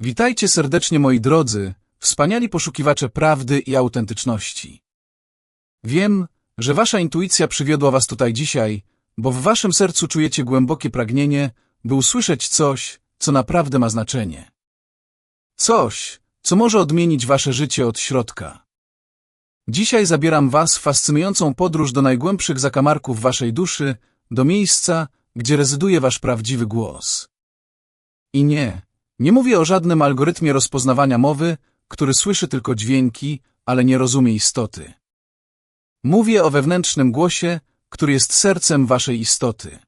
Witajcie serdecznie moi drodzy, wspaniali poszukiwacze prawdy i autentyczności. Wiem, że wasza intuicja przywiodła was tutaj dzisiaj, bo w waszym sercu czujecie głębokie pragnienie, by usłyszeć coś, co naprawdę ma znaczenie. Coś, co może odmienić wasze życie od środka. Dzisiaj zabieram was w fascynującą podróż do najgłębszych zakamarków waszej duszy, do miejsca, gdzie rezyduje wasz prawdziwy głos. I nie, nie mówię o żadnym algorytmie rozpoznawania mowy, który słyszy tylko dźwięki, ale nie rozumie istoty. Mówię o wewnętrznym głosie, który jest sercem waszej istoty.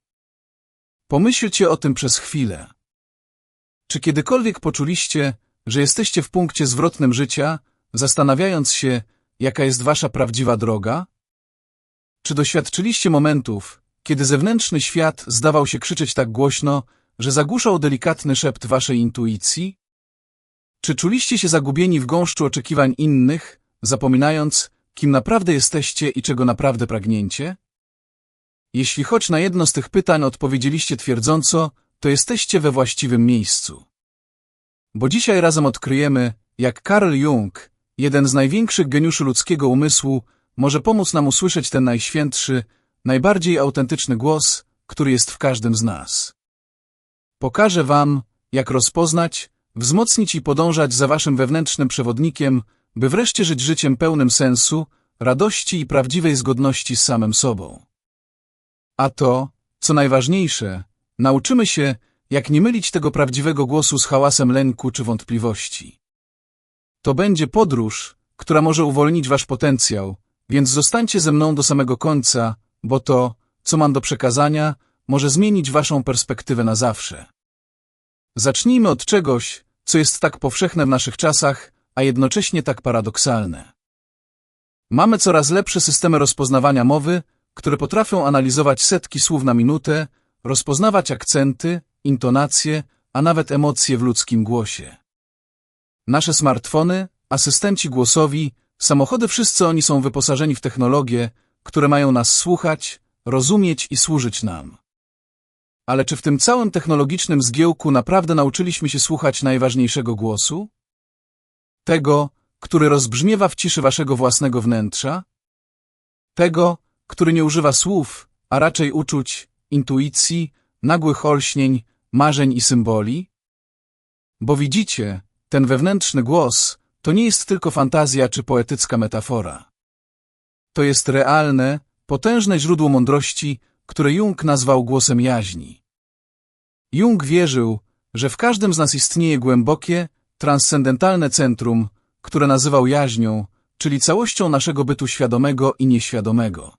Pomyślcie o tym przez chwilę. Czy kiedykolwiek poczuliście, że jesteście w punkcie zwrotnym życia, zastanawiając się, jaka jest wasza prawdziwa droga? Czy doświadczyliście momentów, kiedy zewnętrzny świat zdawał się krzyczeć tak głośno, że zagłuszał delikatny szept waszej intuicji? Czy czuliście się zagubieni w gąszczu oczekiwań innych, zapominając, kim naprawdę jesteście i czego naprawdę pragnięcie? Jeśli choć na jedno z tych pytań odpowiedzieliście twierdząco, to jesteście we właściwym miejscu. Bo dzisiaj razem odkryjemy, jak Carl Jung, jeden z największych geniuszy ludzkiego umysłu, może pomóc nam usłyszeć ten najświętszy, najbardziej autentyczny głos, który jest w każdym z nas. Pokażę wam, jak rozpoznać, wzmocnić i podążać za waszym wewnętrznym przewodnikiem, by wreszcie żyć życiem pełnym sensu, radości i prawdziwej zgodności z samym sobą. A to, co najważniejsze, nauczymy się, jak nie mylić tego prawdziwego głosu z hałasem lęku czy wątpliwości. To będzie podróż, która może uwolnić wasz potencjał, więc zostańcie ze mną do samego końca, bo to, co mam do przekazania, może zmienić waszą perspektywę na zawsze. Zacznijmy od czegoś, co jest tak powszechne w naszych czasach, a jednocześnie tak paradoksalne. Mamy coraz lepsze systemy rozpoznawania mowy, które potrafią analizować setki słów na minutę, rozpoznawać akcenty, intonacje, a nawet emocje w ludzkim głosie. Nasze smartfony, asystenci głosowi, samochody wszyscy oni są wyposażeni w technologie, które mają nas słuchać, rozumieć i służyć nam. Ale czy w tym całym technologicznym zgiełku naprawdę nauczyliśmy się słuchać najważniejszego głosu? Tego, który rozbrzmiewa w ciszy waszego własnego wnętrza? Tego, który nie używa słów, a raczej uczuć, intuicji, nagłych olśnień, marzeń i symboli? Bo widzicie, ten wewnętrzny głos to nie jest tylko fantazja czy poetycka metafora. To jest realne, potężne źródło mądrości, które Jung nazwał głosem jaźni. Jung wierzył, że w każdym z nas istnieje głębokie, transcendentalne centrum, które nazywał jaźnią, czyli całością naszego bytu świadomego i nieświadomego.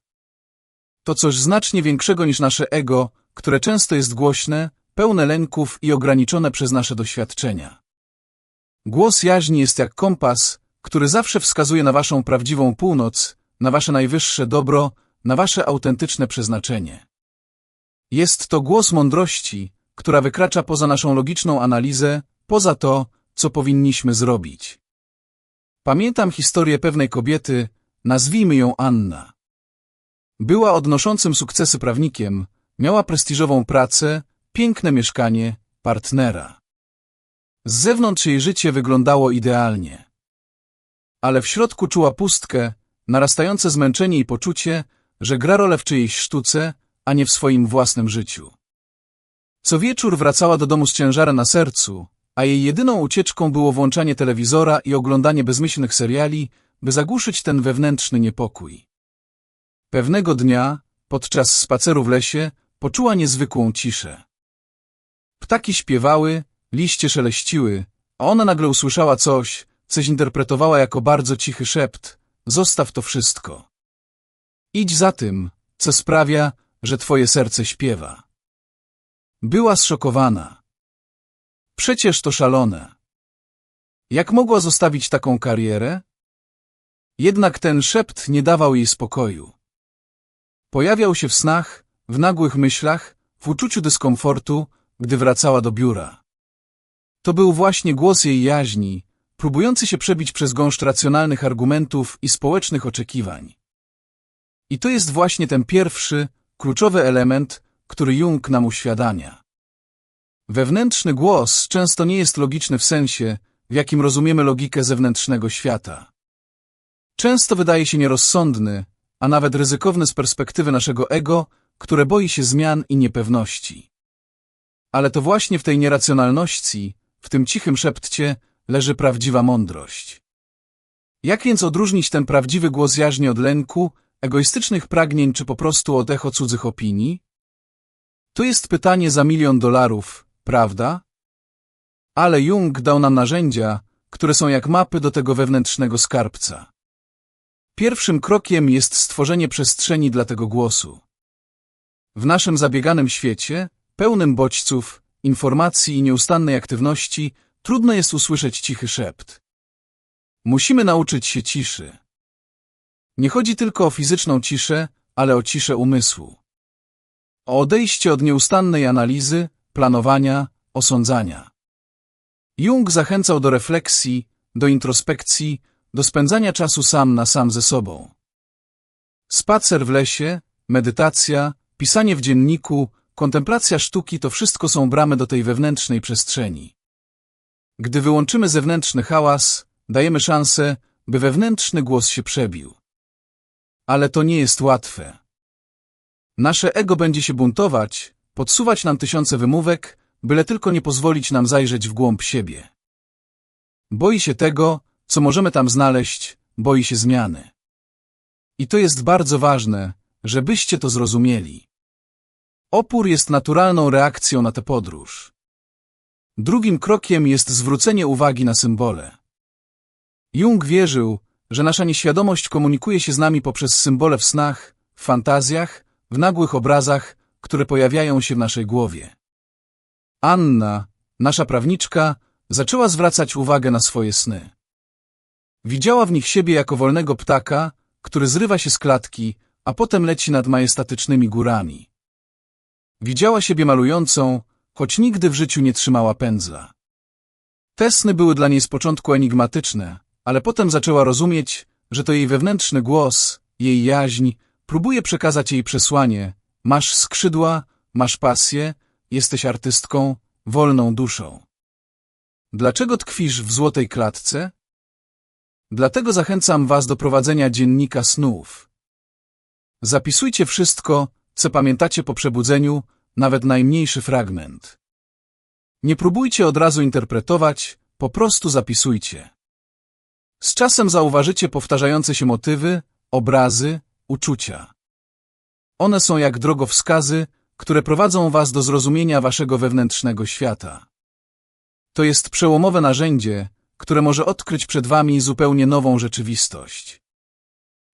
To coś znacznie większego niż nasze ego, które często jest głośne, pełne lęków i ograniczone przez nasze doświadczenia. Głos jaźni jest jak kompas, który zawsze wskazuje na waszą prawdziwą północ, na wasze najwyższe dobro, na wasze autentyczne przeznaczenie. Jest to głos mądrości, która wykracza poza naszą logiczną analizę, poza to, co powinniśmy zrobić. Pamiętam historię pewnej kobiety, nazwijmy ją Anna. Była odnoszącym sukcesy prawnikiem, miała prestiżową pracę, piękne mieszkanie, partnera. Z zewnątrz jej życie wyglądało idealnie. Ale w środku czuła pustkę, narastające zmęczenie i poczucie, że gra rolę w czyjejś sztuce, a nie w swoim własnym życiu. Co wieczór wracała do domu z ciężarem na sercu, a jej jedyną ucieczką było włączanie telewizora i oglądanie bezmyślnych seriali, by zagłuszyć ten wewnętrzny niepokój. Pewnego dnia, podczas spaceru w lesie, poczuła niezwykłą ciszę. Ptaki śpiewały, liście szeleściły, a ona nagle usłyszała coś, co zinterpretowała jako bardzo cichy szept. Zostaw to wszystko. Idź za tym, co sprawia, że twoje serce śpiewa. Była zszokowana. Przecież to szalone. Jak mogła zostawić taką karierę? Jednak ten szept nie dawał jej spokoju. Pojawiał się w snach, w nagłych myślach, w uczuciu dyskomfortu, gdy wracała do biura. To był właśnie głos jej jaźni, próbujący się przebić przez gąszcz racjonalnych argumentów i społecznych oczekiwań. I to jest właśnie ten pierwszy, kluczowy element, który Jung nam uświadamia. Wewnętrzny głos często nie jest logiczny w sensie, w jakim rozumiemy logikę zewnętrznego świata. Często wydaje się nierozsądny, a nawet ryzykowny z perspektywy naszego ego, które boi się zmian i niepewności. Ale to właśnie w tej nieracjonalności, w tym cichym szepcie, leży prawdziwa mądrość. Jak więc odróżnić ten prawdziwy głos jaźni od lęku, egoistycznych pragnień czy po prostu od echo cudzych opinii? To jest pytanie za milion dolarów, prawda? Ale Jung dał nam narzędzia, które są jak mapy do tego wewnętrznego skarbca. Pierwszym krokiem jest stworzenie przestrzeni dla tego głosu. W naszym zabieganym świecie, pełnym bodźców, informacji i nieustannej aktywności, trudno jest usłyszeć cichy szept. Musimy nauczyć się ciszy. Nie chodzi tylko o fizyczną ciszę, ale o ciszę umysłu. O odejście od nieustannej analizy, planowania, osądzania. Jung zachęcał do refleksji, do introspekcji, do spędzania czasu sam na sam ze sobą. Spacer w lesie, medytacja, pisanie w dzienniku, kontemplacja sztuki to wszystko są bramy do tej wewnętrznej przestrzeni. Gdy wyłączymy zewnętrzny hałas, dajemy szansę, by wewnętrzny głos się przebił. Ale to nie jest łatwe. Nasze ego będzie się buntować, podsuwać nam tysiące wymówek, byle tylko nie pozwolić nam zajrzeć w głąb siebie. Boi się tego, co możemy tam znaleźć, boi się zmiany. I to jest bardzo ważne, żebyście to zrozumieli. Opór jest naturalną reakcją na tę podróż. Drugim krokiem jest zwrócenie uwagi na symbole. Jung wierzył, że nasza nieświadomość komunikuje się z nami poprzez symbole w snach, w fantazjach, w nagłych obrazach, które pojawiają się w naszej głowie. Anna, nasza prawniczka, zaczęła zwracać uwagę na swoje sny. Widziała w nich siebie jako wolnego ptaka, który zrywa się z klatki, a potem leci nad majestatycznymi górami. Widziała siebie malującą, choć nigdy w życiu nie trzymała pędzla. Te sny były dla niej z początku enigmatyczne, ale potem zaczęła rozumieć, że to jej wewnętrzny głos, jej jaźń, próbuje przekazać jej przesłanie. Masz skrzydła, masz pasję, jesteś artystką, wolną duszą. Dlaczego tkwisz w złotej klatce? Dlatego zachęcam Was do prowadzenia dziennika snów. Zapisujcie wszystko, co pamiętacie po przebudzeniu, nawet najmniejszy fragment. Nie próbujcie od razu interpretować, po prostu zapisujcie. Z czasem zauważycie powtarzające się motywy, obrazy, uczucia. One są jak drogowskazy, które prowadzą Was do zrozumienia Waszego wewnętrznego świata. To jest przełomowe narzędzie, które może odkryć przed Wami zupełnie nową rzeczywistość.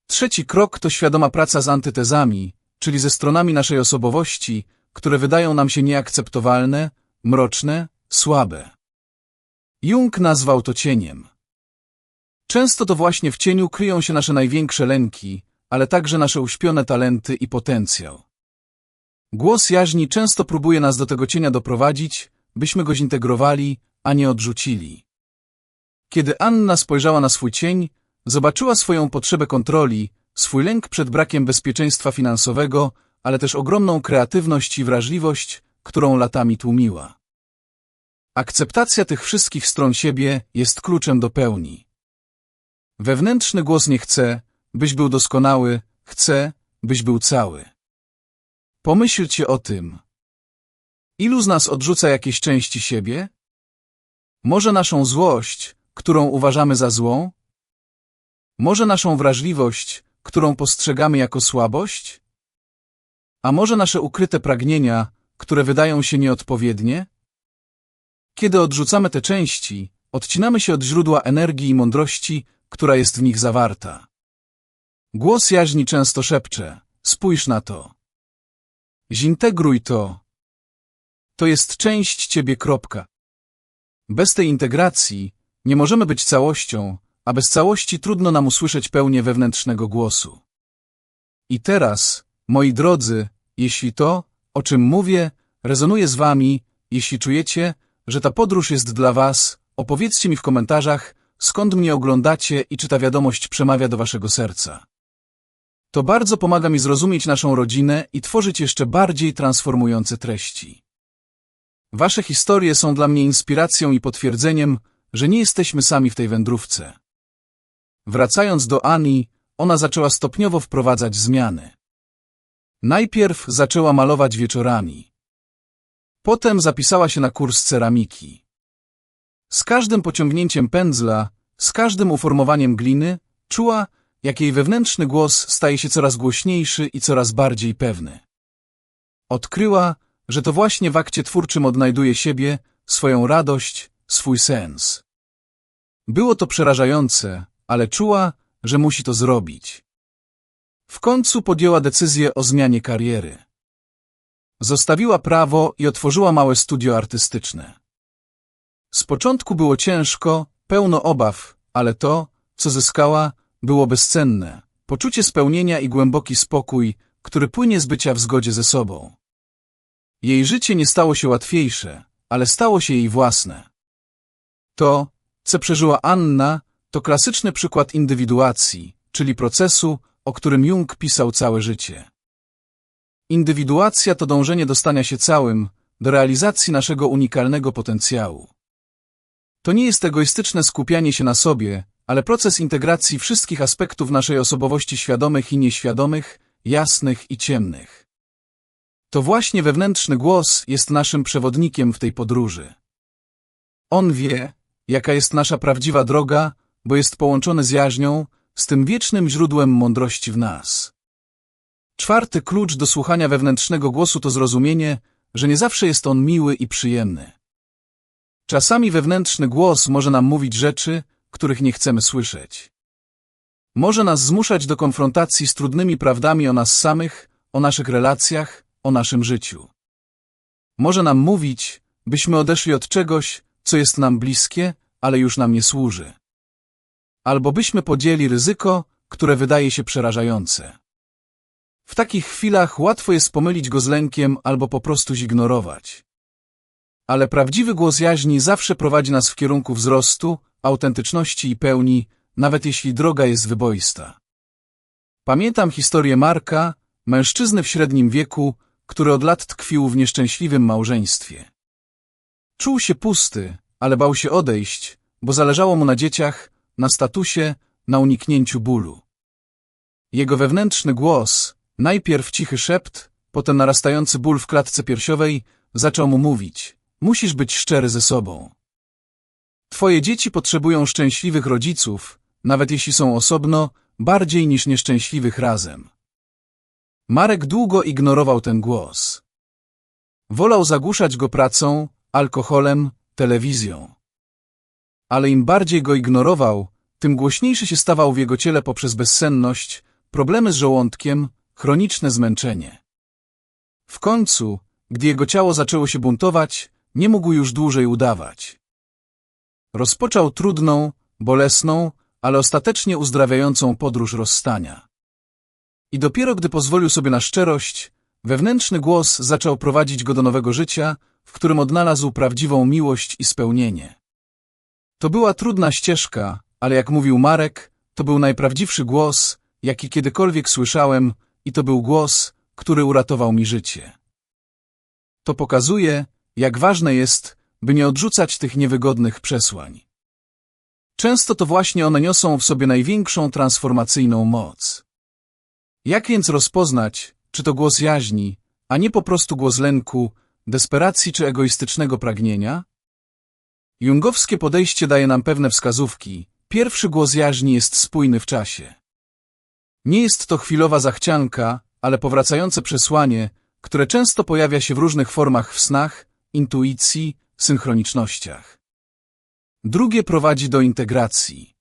Trzeci krok to świadoma praca z antytezami, czyli ze stronami naszej osobowości, które wydają nam się nieakceptowalne, mroczne, słabe. Jung nazwał to cieniem. Często to właśnie w cieniu kryją się nasze największe lęki, ale także nasze uśpione talenty i potencjał. Głos jaźni często próbuje nas do tego cienia doprowadzić, byśmy go zintegrowali, a nie odrzucili. Kiedy Anna spojrzała na swój cień, zobaczyła swoją potrzebę kontroli, swój lęk przed brakiem bezpieczeństwa finansowego, ale też ogromną kreatywność i wrażliwość, którą latami tłumiła. Akceptacja tych wszystkich stron siebie jest kluczem do pełni. Wewnętrzny głos nie chce, byś był doskonały, chce, byś był cały. Pomyślcie o tym. Ilu z nas odrzuca jakieś części siebie? Może naszą złość, którą uważamy za złą? Może naszą wrażliwość, którą postrzegamy jako słabość? A może nasze ukryte pragnienia, które wydają się nieodpowiednie? Kiedy odrzucamy te części, odcinamy się od źródła energii i mądrości, która jest w nich zawarta. Głos jaźni często szepcze, spójrz na to. Zintegruj to. To jest część ciebie kropka. Bez tej integracji nie możemy być całością, a bez całości trudno nam usłyszeć pełnię wewnętrznego głosu. I teraz, moi drodzy, jeśli to, o czym mówię, rezonuje z wami, jeśli czujecie, że ta podróż jest dla was, opowiedzcie mi w komentarzach, skąd mnie oglądacie i czy ta wiadomość przemawia do waszego serca. To bardzo pomaga mi zrozumieć naszą rodzinę i tworzyć jeszcze bardziej transformujące treści. Wasze historie są dla mnie inspiracją i potwierdzeniem, że nie jesteśmy sami w tej wędrówce. Wracając do Ani, ona zaczęła stopniowo wprowadzać zmiany. Najpierw zaczęła malować wieczorami. Potem zapisała się na kurs ceramiki. Z każdym pociągnięciem pędzla, z każdym uformowaniem gliny, czuła, jak jej wewnętrzny głos staje się coraz głośniejszy i coraz bardziej pewny. Odkryła, że to właśnie w akcie twórczym odnajduje siebie, swoją radość, swój sens. Było to przerażające, ale czuła, że musi to zrobić. W końcu podjęła decyzję o zmianie kariery. Zostawiła prawo i otworzyła małe studio artystyczne. Z początku było ciężko, pełno obaw, ale to, co zyskała, było bezcenne. Poczucie spełnienia i głęboki spokój, który płynie z bycia w zgodzie ze sobą. Jej życie nie stało się łatwiejsze, ale stało się jej własne. To, co przeżyła Anna, to klasyczny przykład indywiduacji, czyli procesu, o którym Jung pisał całe życie. Indywiduacja to dążenie do stania się całym, do realizacji naszego unikalnego potencjału. To nie jest egoistyczne skupianie się na sobie, ale proces integracji wszystkich aspektów naszej osobowości świadomych i nieświadomych, jasnych i ciemnych. To właśnie wewnętrzny głos jest naszym przewodnikiem w tej podróży. On wie, jaka jest nasza prawdziwa droga, bo jest połączony z jaźnią, z tym wiecznym źródłem mądrości w nas. Czwarty klucz do słuchania wewnętrznego głosu to zrozumienie, że nie zawsze jest on miły i przyjemny. Czasami wewnętrzny głos może nam mówić rzeczy, których nie chcemy słyszeć. Może nas zmuszać do konfrontacji z trudnymi prawdami o nas samych, o naszych relacjach, o naszym życiu. Może nam mówić, byśmy odeszli od czegoś, co jest nam bliskie, ale już nam nie służy. Albo byśmy podjęli ryzyko, które wydaje się przerażające. W takich chwilach łatwo jest pomylić go z lękiem albo po prostu zignorować. Ale prawdziwy głos jaźni zawsze prowadzi nas w kierunku wzrostu, autentyczności i pełni, nawet jeśli droga jest wyboista. Pamiętam historię Marka, mężczyzny w średnim wieku, który od lat tkwił w nieszczęśliwym małżeństwie. Czuł się pusty, ale bał się odejść, bo zależało mu na dzieciach, na statusie, na uniknięciu bólu. Jego wewnętrzny głos, najpierw cichy szept, potem narastający ból w klatce piersiowej, zaczął mu mówić – musisz być szczery ze sobą. Twoje dzieci potrzebują szczęśliwych rodziców, nawet jeśli są osobno, bardziej niż nieszczęśliwych razem. Marek długo ignorował ten głos. Wolał zagłuszać go pracą, alkoholem, telewizją. Ale im bardziej go ignorował, tym głośniejszy się stawał w jego ciele poprzez bezsenność, problemy z żołądkiem, chroniczne zmęczenie. W końcu, gdy jego ciało zaczęło się buntować, nie mógł już dłużej udawać. Rozpoczął trudną, bolesną, ale ostatecznie uzdrawiającą podróż rozstania. I dopiero gdy pozwolił sobie na szczerość, wewnętrzny głos zaczął prowadzić go do nowego życia, w którym odnalazł prawdziwą miłość i spełnienie. To była trudna ścieżka, ale jak mówił Marek, to był najprawdziwszy głos, jaki kiedykolwiek słyszałem i to był głos, który uratował mi życie. To pokazuje, jak ważne jest, by nie odrzucać tych niewygodnych przesłań. Często to właśnie one niosą w sobie największą transformacyjną moc. Jak więc rozpoznać, czy to głos jaźni, a nie po prostu głos lęku, desperacji czy egoistycznego pragnienia? Jungowskie podejście daje nam pewne wskazówki. Pierwszy głos jaźni jest spójny w czasie. Nie jest to chwilowa zachcianka, ale powracające przesłanie, które często pojawia się w różnych formach w snach, intuicji, synchronicznościach. Drugie prowadzi do integracji.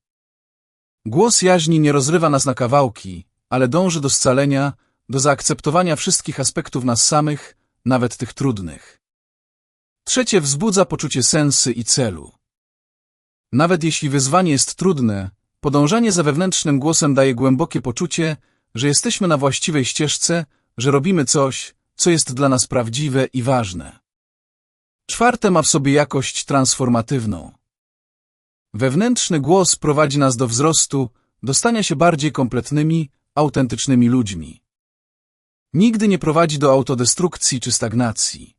Głos jaźni nie rozrywa nas na kawałki, ale dąży do scalenia, do zaakceptowania wszystkich aspektów nas samych, nawet tych trudnych. Trzecie wzbudza poczucie sensy i celu. Nawet jeśli wyzwanie jest trudne, podążanie za wewnętrznym głosem daje głębokie poczucie, że jesteśmy na właściwej ścieżce, że robimy coś, co jest dla nas prawdziwe i ważne. Czwarte ma w sobie jakość transformatywną. Wewnętrzny głos prowadzi nas do wzrostu, do stania się bardziej kompletnymi, autentycznymi ludźmi. Nigdy nie prowadzi do autodestrukcji czy stagnacji.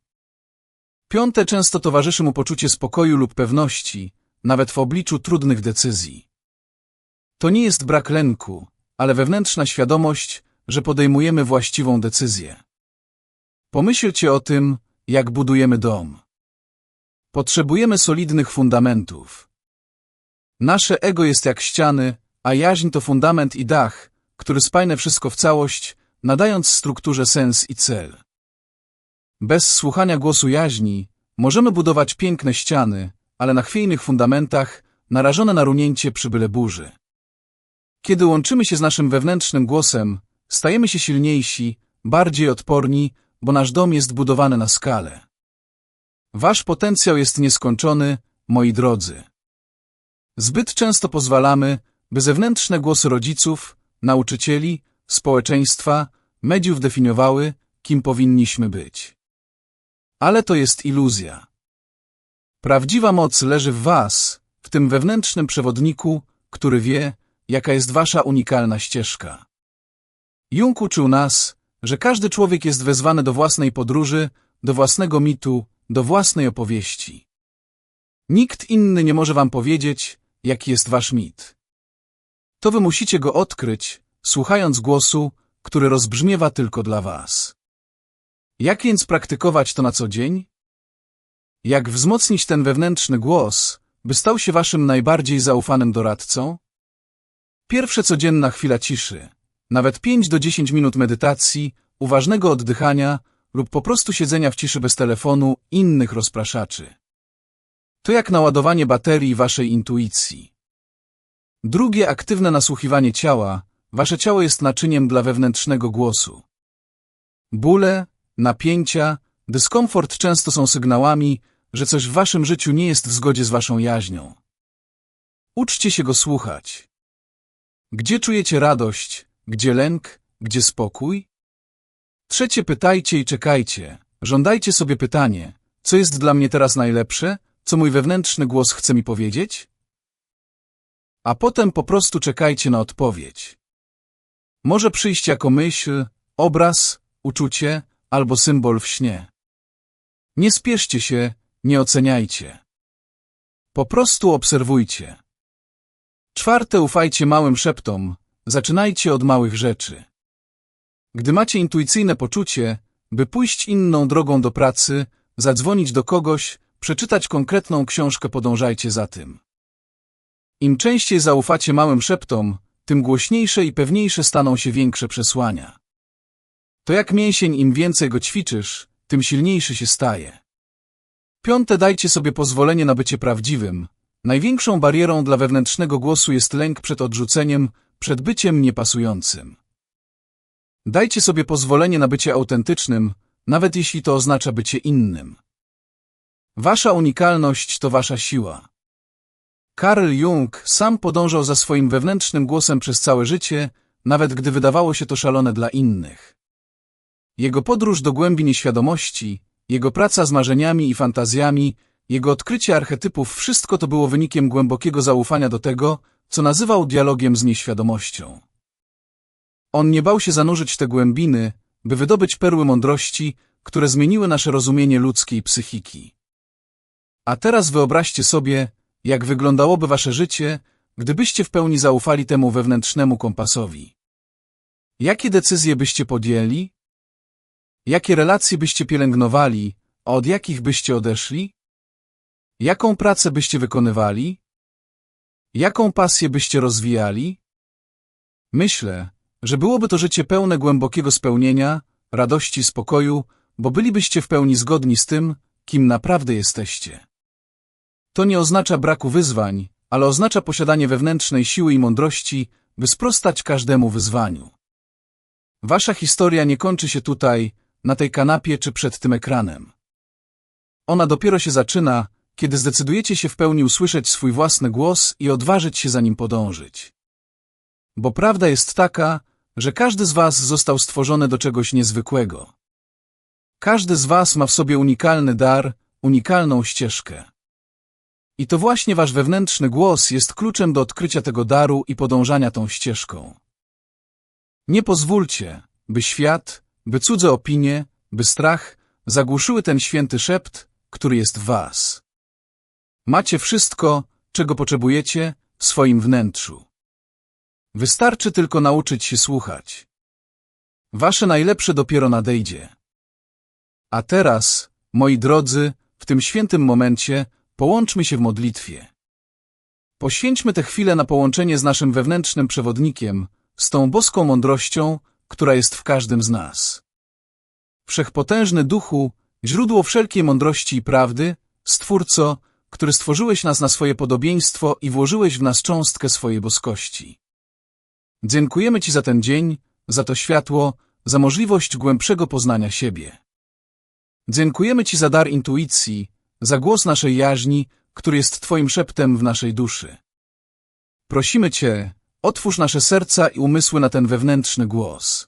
Piąte często towarzyszy mu poczucie spokoju lub pewności, nawet w obliczu trudnych decyzji. To nie jest brak lęku, ale wewnętrzna świadomość, że podejmujemy właściwą decyzję. Pomyślcie o tym, jak budujemy dom. Potrzebujemy solidnych fundamentów. Nasze ego jest jak ściany, a jaźń to fundament i dach, który spajne wszystko w całość, nadając strukturze sens i cel. Bez słuchania głosu jaźni możemy budować piękne ściany, ale na chwiejnych fundamentach, narażone na runięcie przy byle burzy. Kiedy łączymy się z naszym wewnętrznym głosem, stajemy się silniejsi, bardziej odporni, bo nasz dom jest budowany na skalę. Wasz potencjał jest nieskończony, moi drodzy. Zbyt często pozwalamy, by zewnętrzne głosy rodziców, nauczycieli, społeczeństwa, mediów definiowały, kim powinniśmy być. Ale to jest iluzja. Prawdziwa moc leży w was, w tym wewnętrznym przewodniku, który wie, jaka jest wasza unikalna ścieżka. Jung uczył nas, że każdy człowiek jest wezwany do własnej podróży, do własnego mitu, do własnej opowieści. Nikt inny nie może wam powiedzieć, jaki jest wasz mit. To wy musicie go odkryć, słuchając głosu, który rozbrzmiewa tylko dla was. Jak więc praktykować to na co dzień? Jak wzmocnić ten wewnętrzny głos, by stał się waszym najbardziej zaufanym doradcą? Pierwsze codzienna chwila ciszy, nawet 5 do 10 minut medytacji, uważnego oddychania lub po prostu siedzenia w ciszy bez telefonu innych rozpraszaczy. To jak naładowanie baterii waszej intuicji. Drugie aktywne nasłuchiwanie ciała. Wasze ciało jest naczyniem dla wewnętrznego głosu. Bóle, napięcia, dyskomfort często są sygnałami, że coś w waszym życiu nie jest w zgodzie z waszą jaźnią. Uczcie się go słuchać. Gdzie czujecie radość, gdzie lęk, gdzie spokój? Trzecie pytajcie i czekajcie. Żądajcie sobie pytanie, co jest dla mnie teraz najlepsze, co mój wewnętrzny głos chce mi powiedzieć? A potem po prostu czekajcie na odpowiedź. Może przyjść jako myśl, obraz, uczucie albo symbol w śnie. Nie spieszcie się, nie oceniajcie. Po prostu obserwujcie. Czwarte, ufajcie małym szeptom, zaczynajcie od małych rzeczy. Gdy macie intuicyjne poczucie, by pójść inną drogą do pracy, zadzwonić do kogoś, przeczytać konkretną książkę, podążajcie za tym. Im częściej zaufacie małym szeptom, tym głośniejsze i pewniejsze staną się większe przesłania. To jak mięsień, im więcej go ćwiczysz, tym silniejszy się staje. Piąte, dajcie sobie pozwolenie na bycie prawdziwym. Największą barierą dla wewnętrznego głosu jest lęk przed odrzuceniem, przed byciem niepasującym. Dajcie sobie pozwolenie na bycie autentycznym, nawet jeśli to oznacza bycie innym. Wasza unikalność to wasza siła. Karl Jung sam podążał za swoim wewnętrznym głosem przez całe życie, nawet gdy wydawało się to szalone dla innych. Jego podróż do głębi nieświadomości, jego praca z marzeniami i fantazjami, jego odkrycie archetypów, wszystko to było wynikiem głębokiego zaufania do tego, co nazywał dialogiem z nieświadomością. On nie bał się zanurzyć te głębiny, by wydobyć perły mądrości, które zmieniły nasze rozumienie ludzkiej psychiki. A teraz wyobraźcie sobie, jak wyglądałoby wasze życie, gdybyście w pełni zaufali temu wewnętrznemu kompasowi. Jakie decyzje byście podjęli? Jakie relacje byście pielęgnowali, a od jakich byście odeszli? Jaką pracę byście wykonywali? Jaką pasję byście rozwijali? Myślę, że byłoby to życie pełne głębokiego spełnienia, radości, spokoju, bo bylibyście w pełni zgodni z tym, kim naprawdę jesteście. To nie oznacza braku wyzwań, ale oznacza posiadanie wewnętrznej siły i mądrości, by sprostać każdemu wyzwaniu. Wasza historia nie kończy się tutaj, na tej kanapie czy przed tym ekranem. Ona dopiero się zaczyna, kiedy zdecydujecie się w pełni usłyszeć swój własny głos i odważyć się za nim podążyć. Bo prawda jest taka, że każdy z was został stworzony do czegoś niezwykłego. Każdy z was ma w sobie unikalny dar, unikalną ścieżkę. I to właśnie wasz wewnętrzny głos jest kluczem do odkrycia tego daru i podążania tą ścieżką. Nie pozwólcie, by świat, by cudze opinie, by strach zagłuszyły ten święty szept, który jest w was. Macie wszystko, czego potrzebujecie w swoim wnętrzu. Wystarczy tylko nauczyć się słuchać. Wasze najlepsze dopiero nadejdzie. A teraz, moi drodzy, w tym świętym momencie połączmy się w modlitwie. Poświęćmy tę chwilę na połączenie z naszym wewnętrznym przewodnikiem, z tą boską mądrością, która jest w każdym z nas. Wszechpotężny Duchu, źródło wszelkiej mądrości i prawdy, Stwórco, który stworzyłeś nas na swoje podobieństwo i włożyłeś w nas cząstkę swojej boskości. Dziękujemy Ci za ten dzień, za to światło, za możliwość głębszego poznania siebie. Dziękujemy Ci za dar intuicji, za głos naszej jaźni, który jest Twoim szeptem w naszej duszy. Prosimy Cię, otwórz nasze serca i umysły na ten wewnętrzny głos.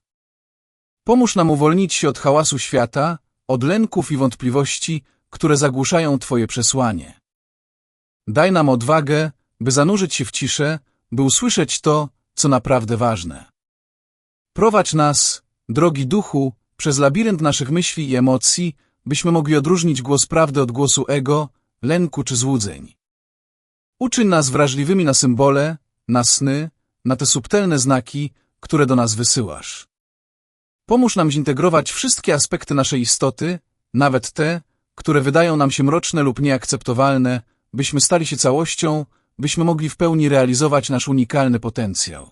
Pomóż nam uwolnić się od hałasu świata, od lęków i wątpliwości, które zagłuszają Twoje przesłanie. Daj nam odwagę, by zanurzyć się w ciszę, by usłyszeć to, co naprawdę ważne. Prowadź nas, drogi duchu, przez labirynt naszych myśli i emocji, byśmy mogli odróżnić głos prawdy od głosu ego, lęku czy złudzeń. Uczyń nas wrażliwymi na symbole, na sny, na te subtelne znaki, które do nas wysyłasz. Pomóż nam zintegrować wszystkie aspekty naszej istoty, nawet te, które wydają nam się mroczne lub nieakceptowalne, byśmy stali się całością, byśmy mogli w pełni realizować nasz unikalny potencjał.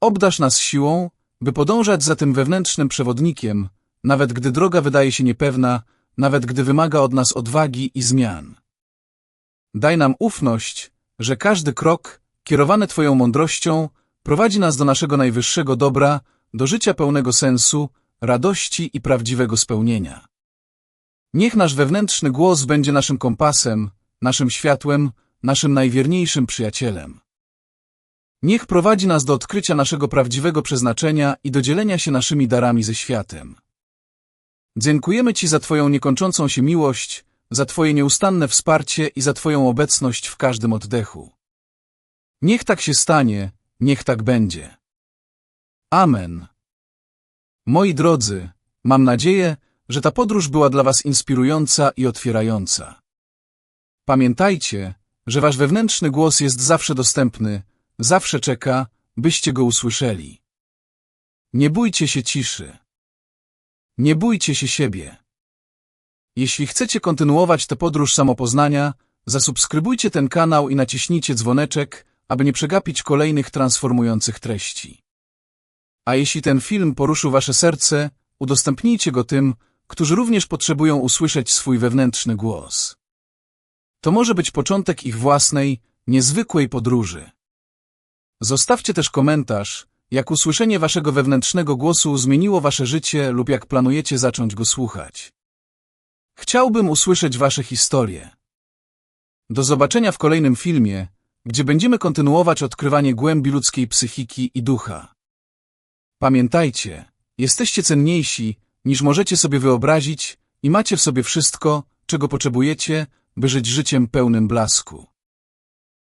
Obdasz nas siłą, by podążać za tym wewnętrznym przewodnikiem, nawet gdy droga wydaje się niepewna, nawet gdy wymaga od nas odwagi i zmian. Daj nam ufność, że każdy krok, kierowany Twoją mądrością, prowadzi nas do naszego najwyższego dobra, do życia pełnego sensu, radości i prawdziwego spełnienia. Niech nasz wewnętrzny głos będzie naszym kompasem, naszym światłem, naszym najwierniejszym przyjacielem. Niech prowadzi nas do odkrycia naszego prawdziwego przeznaczenia i do dzielenia się naszymi darami ze światem. Dziękujemy Ci za Twoją niekończącą się miłość, za Twoje nieustanne wsparcie i za Twoją obecność w każdym oddechu. Niech tak się stanie, niech tak będzie. Amen. Moi drodzy, mam nadzieję, że ta podróż była dla Was inspirująca i otwierająca. Pamiętajcie, że Wasz wewnętrzny głos jest zawsze dostępny, zawsze czeka, byście go usłyszeli. Nie bójcie się ciszy. Nie bójcie się siebie. Jeśli chcecie kontynuować tę podróż samopoznania, zasubskrybujcie ten kanał i naciśnijcie dzwoneczek, aby nie przegapić kolejnych transformujących treści. A jeśli ten film poruszył wasze serce, udostępnijcie go tym, którzy również potrzebują usłyszeć swój wewnętrzny głos. To może być początek ich własnej, niezwykłej podróży. Zostawcie też komentarz, jak usłyszenie waszego wewnętrznego głosu zmieniło wasze życie lub jak planujecie zacząć go słuchać. Chciałbym usłyszeć wasze historie. Do zobaczenia w kolejnym filmie, gdzie będziemy kontynuować odkrywanie głębi ludzkiej psychiki i ducha. Pamiętajcie, jesteście cenniejsi, niż możecie sobie wyobrazić i macie w sobie wszystko, czego potrzebujecie, by żyć życiem pełnym blasku.